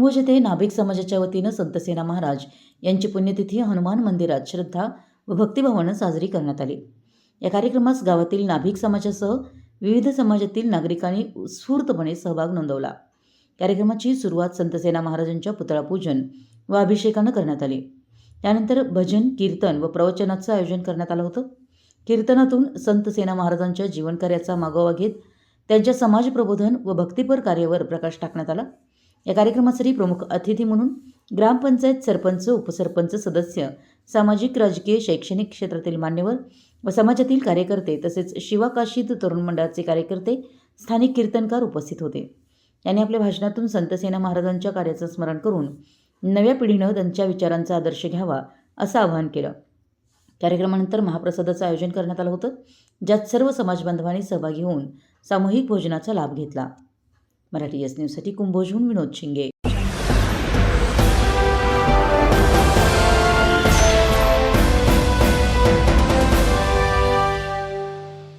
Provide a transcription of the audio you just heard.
कुंभोज येथे नाभिक समाजाच्या वतीनं संतसेना महाराज यांची पुण्यतिथी हनुमान मंदिरात श्रद्धा व भक्तिभावानं साजरी करण्यात आली. या कार्यक्रमास गावातील नाभिक समाजासह विविध समाजातील नागरिकांनी उत्स्फूर्तपणे सहभाग नोंदवला. कार्यक्रमाची सुरुवात संतसेना महाराजांच्या पुतळा पूजन व अभिषेकानं करण्यात आली. त्यानंतर भजन कीर्तन व प्रवचनाचं आयोजन करण्यात आलं होतं. कीर्तनातून संत सेना महाराजांच्या जीवनकार्याचा मागोवा घेत त्यांच्या समाज प्रबोधन व भक्तिपर कार्यावर प्रकाश टाकण्यात आला. या कार्यक्रमासाठी प्रमुख अतिथी म्हणून ग्रामपंचायत सरपंच उपसरपंच सदस्य सामाजिक राजकीय शैक्षणिक क्षेत्रातील मान्यवर व समाजातील कार्यकर्ते तसेच शिवाकाशीत तरुण मंडळाचे कार्यकर्ते स्थानिक कीर्तनकार उपस्थित होते. त्यांनी आपल्या भाषणातून संतसेना महाराजांच्या कार्याचं स्मरण करून नव्या पिढीनं त्यांच्या विचारांचा आदर्श घ्यावा असं आवाहन केलं. कार्यक्रमानंतर महाप्रसादाचं आयोजन करण्यात आलं होतं ज्यात सर्व समाजबांधवांनी सहभागी होऊन सामूहिक भोजनाचा लाभ घेतला. मराठी एस न्यूजसाठी कुंभोजहून विनोद शिंगे.